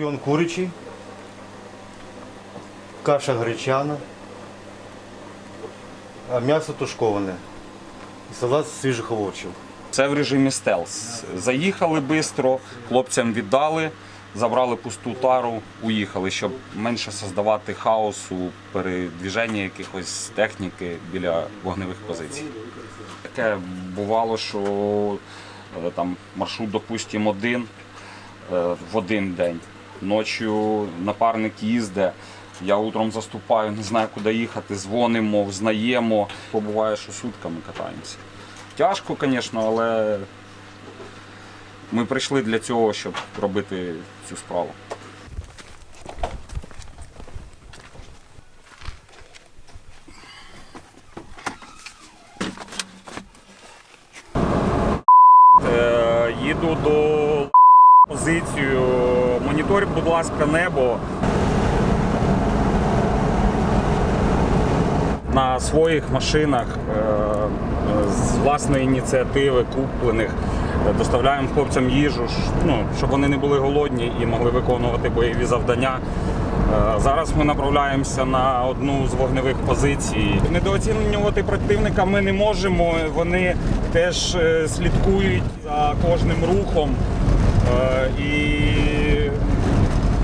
Бульйон курячий, каша гречана, а м'ясо тушковане і салат з свіжих овочів. Це в режимі стелс. Заїхали швидко, хлопцям віддали, забрали пусту тару, уїхали, щоб менше создавати хаосу, передвіження якихось техніки біля вогневих позицій. Таке бувало, що е, там маршрут, допустимо, один е, в один день. Ночі напарник їздить. Я утром заступаю, не знаю, куди їхати, дзвонимо, взнаємо. Побуває, що сутками катаємося. Тяжко, звісно, але ми прийшли для цього, щоб робити цю справу. Е, Їду до позицію. Моніторь, будь ласка, небо. на своїх машинах е, з власної ініціативи, куплених, е, доставляємо хлопцям їжу, ну, щоб вони не були голодні і могли виконувати бойові завдання. Е, Зараз ми направляємося на одну з вогневих позицій. Недооцінювати противника ми не можемо. Вони теж слідкують за кожним рухом. І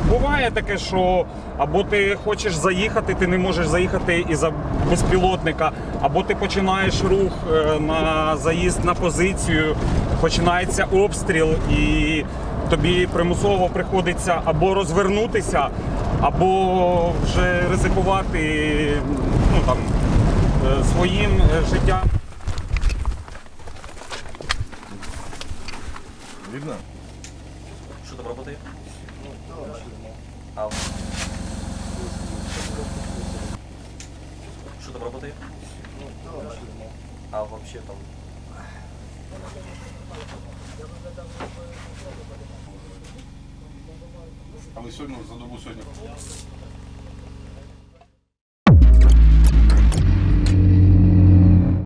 Буває таке, що або ти хочеш заїхати, ти не можеш заїхати із-за безпілотника, або ти починаєш рух е, на заїзд на позицію, починається обстріл, і тобі примусово приходиться або розвернутися, або вже ризикувати ну, там, е, своїм е, життям. Видно? Что там работает? Работает? А вообще там. А ви сьогодні за добу сьогодні